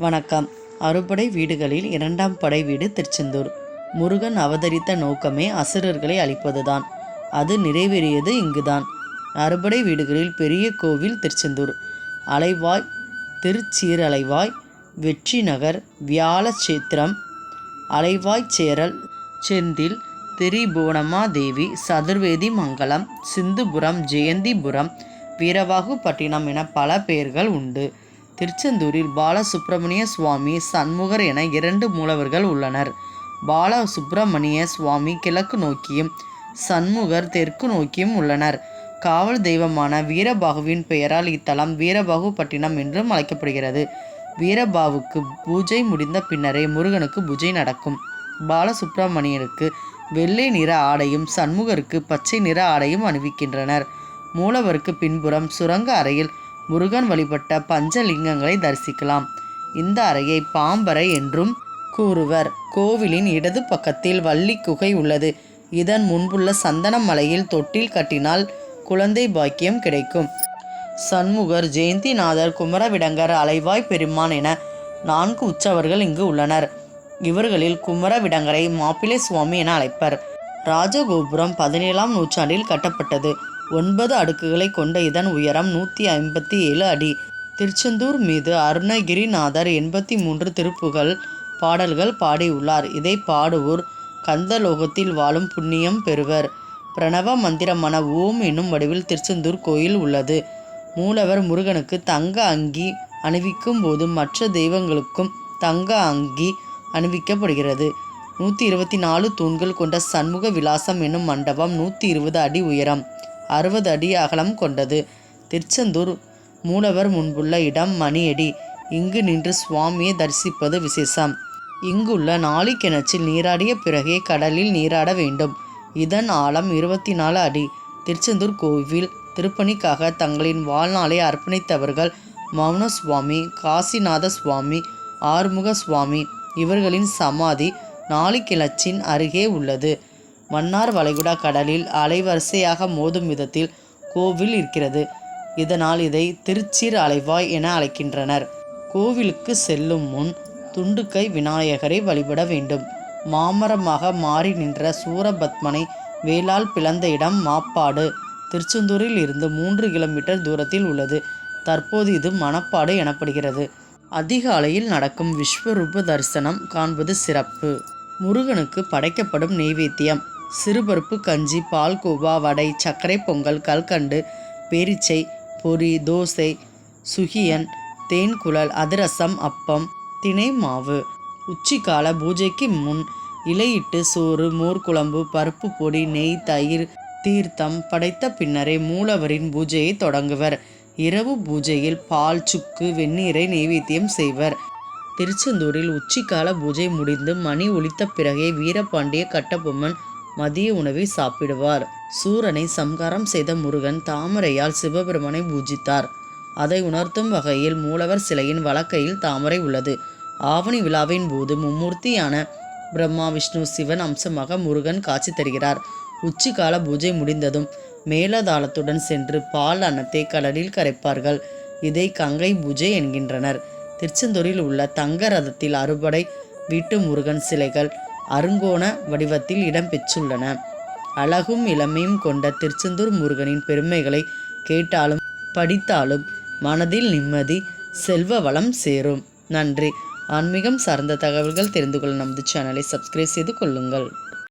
வணக்கம். அறுபடை வீடுகளில் இரண்டாம் படை வீடு திருச்செந்தூர். முருகன் அவதரித்த நோக்கமே அசுரர்களை அழிப்பதுதான். அது நிறைவேறியது இங்குதான். அறுபடை வீடுகளில் பெரிய கோவில் திருச்செந்தூர். அலைவாய் திருச்சீரலைவாய் வெற்றி நகர் வியாழச்சேத்திரம் அலைவாய் சேரல் செந்தில் திரிபுவனமாதேவி சதுர்வேதி மங்கலம் சிந்துபுரம் ஜெயந்திபுரம் வீரவாகுப்பட்டினம் என பல பெயர்கள் உண்டு. திருச்செந்தூரில் பாலசுப்பிரமணிய சுவாமி சண்முகர் என இரண்டு மூலவர்கள் உள்ளனர். பாலசுப்பிரமணிய சுவாமி கிழக்கு நோக்கியும் சண்முகர் தெற்கு நோக்கியும் உள்ளனர். காவல் தெய்வமான வீரபாகுவின் பெயரால் இத்தலம் வீரபாகுப்பட்டினம் என்றும் அழைக்கப்படுகிறது. வீரபாவுக்கு பூஜை முடிந்த பின்னரே முருகனுக்கு பூஜை நடக்கும். பாலசுப்பிரமணியனுக்கு வெள்ளை நிற ஆடையும் சண்முகருக்கு பச்சை நிற ஆடையும் அணிவிக்கின்றனர். மூலவருக்கு பின்புறம் சுரங்க அறையில் முருகன் வழிபட்ட பஞ்சலிங்கங்களை தரிசிக்கலாம். இந்த அறையை பாம்பறை என்றும் கூறுவர். கோவிலின் இடது பக்கத்தில் வள்ளி குகை உள்ளது. இதன் முன்புள்ள சந்தன மலையில் தொட்டில் கட்டினால் குழந்தை பாக்கியம் கிடைக்கும். சண்முகர் ஜெயந்திநாதர் குமரவிடங்கர் அலைவாய் பெருமான் என நான்கு உற்சவர்கள் இங்கு உள்ளனர். இவர்களில் குமரவிடங்கரை மாப்பிள்ளை சுவாமி என அழைப்பர். ராஜகோபுரம் பதினேழாம் நூற்றாண்டில் கட்டப்பட்டது. ஒன்பது அடுக்குகளை கொண்ட இதன் உயரம் நூற்றி ஐம்பத்தி ஏழு அடி. திருச்செந்தூர் மீது அருணகிரிநாதர் எண்பத்தி மூன்று திருப்புகள் பாடல்கள் பாடியுள்ளார். இதை பாடுவோர் கந்தலோகத்தில் வாழும் புண்ணியம் பெறுவர். பிரணவ மந்திரமான ஓம் என்னும் வடிவில் திருச்செந்தூர் கோயில் உள்ளது. மூலவர் முருகனுக்கு தங்க அங்கி அணிவிக்கும் போது மற்ற தெய்வங்களுக்கும் தங்க அங்கி அணிவிக்கப்படுகிறது. நூற்றி இருபத்தி நாலு தூண்கள் கொண்ட சண்முக விலாசம் என்னும் மண்டபம் நூற்றி இருபது அடி உயரம். அறுபது அடி அகலம் கொண்டது. திருச்செந்தூர் மூலவர் முன்புள்ள இடம் மணியடி. இங்கு நின்று சுவாமியை தரிசிப்பது விசேஷம். இங்குள்ள நாளி கிணற்றில் நீராடிய பிறகே கடலில் நீராட வேண்டும். இதன் ஆழம் இருபத்தி நாலு அடி. திருச்செந்தூர் கோவில் திருப்பணிக்காக தங்களின் வாழ்நாளை அர்ப்பணித்தவர்கள் மௌன சுவாமி காசிநாத சுவாமி ஆறுமுக சுவாமி இவர்களின் சமாதி நாளிக்கிணற்றின் அருகே உள்ளது. மன்னார் வளைகுடா கடலில் அலைவரிசையாக மோதும் விதத்தில் கோவில் இருக்கிறது. இதனால் இதை திருச்சீர் அலைவாய் என அழைக்கின்றனர். கோவிலுக்கு செல்லும் முன் துண்டுக்கை விநாயகரை வழிபட வேண்டும். மாமரமாக மாறி நின்ற சூரபத்மனை வேளால் பிளந்த இடம் மாப்பாடு. திருச்செந்தூரில் இருந்து மூன்று கிலோமீட்டர் தூரத்தில் உள்ளது. தற்போது இது மணப்பாடு எனப்படுகிறது. அதிகாலையில் நடக்கும் விஸ்வரூப தரிசனம் காண்பது சிறப்பு. முருகனுக்கு படைக்கப்படும் நெய்வேத்தியம். சிறுபருப்பு கஞ்சி பால்கோவா வடை சர்க்கரை பொங்கல் கல்கண்டு பேரிச்சை பொரி தோசை சுகியன் தேன்குழல் அதிரசம் அப்பம் தினை மாவு. உச்சிக்கால பூஜைக்கு முன் இலையிட்டு சோறு மோர்குழம்பு பருப்பு பொடி நெய் தயிர் தீர்த்தம் படைத்த பின்னரே மூலவரின் பூஜையை தொடங்குவர். இரவு பூஜையில் பால் சுக்கு வெந்நீரை நெய்வேத்தியம் செய்வர். திருச்செந்தூரில் உச்சிக்கால பூஜை முடிந்து மணி ஒலித்த பிறகே வீரபாண்டிய கட்டபொம்மன் மதிய உணவை சாப்பிடுவார். சூரனை சம்காரம் செய்த முருகன் தாமரையால் சிவபெருமனை பூஜித்தார். அதை உணர்த்தும் வகையில் மூலவர் சிலையின் வழக்கையில் தாமரை உள்ளது. ஆவணி விழாவின் போது மும்மூர்த்தியான பிரம்மா விஷ்ணு சிவன் அம்சமாக முருகன் காட்சி தருகிறார். உச்சிக்கால பூஜை முடிந்ததும் மேலதாளத்துடன் சென்று பால் அன்னத்தை கடலில் கரைப்பார்கள். இதை கங்கை பூஜை என்கின்றனர். திருச்செந்தூரில் உள்ள தங்க ரதத்தில் அறுபடை வீட்டு முருகன் சிலைகள் அருங்கோண வடிவத்தில் இடம்பெற்றுள்ளன. அழகும் இளமையும் கொண்ட திருச்செந்தூர் முருகனின் பெருமைகளை கேட்டாலும் படித்தாலும் மனதில் நிம்மதி செல்வ வளம் சேரும். நன்றி. ஆன்மீகம் சார்ந்த தகவல்கள் தெரிந்து கொள்ள நமது சேனலை சப்ஸ்கிரைப் செய்து கொள்ளுங்கள்.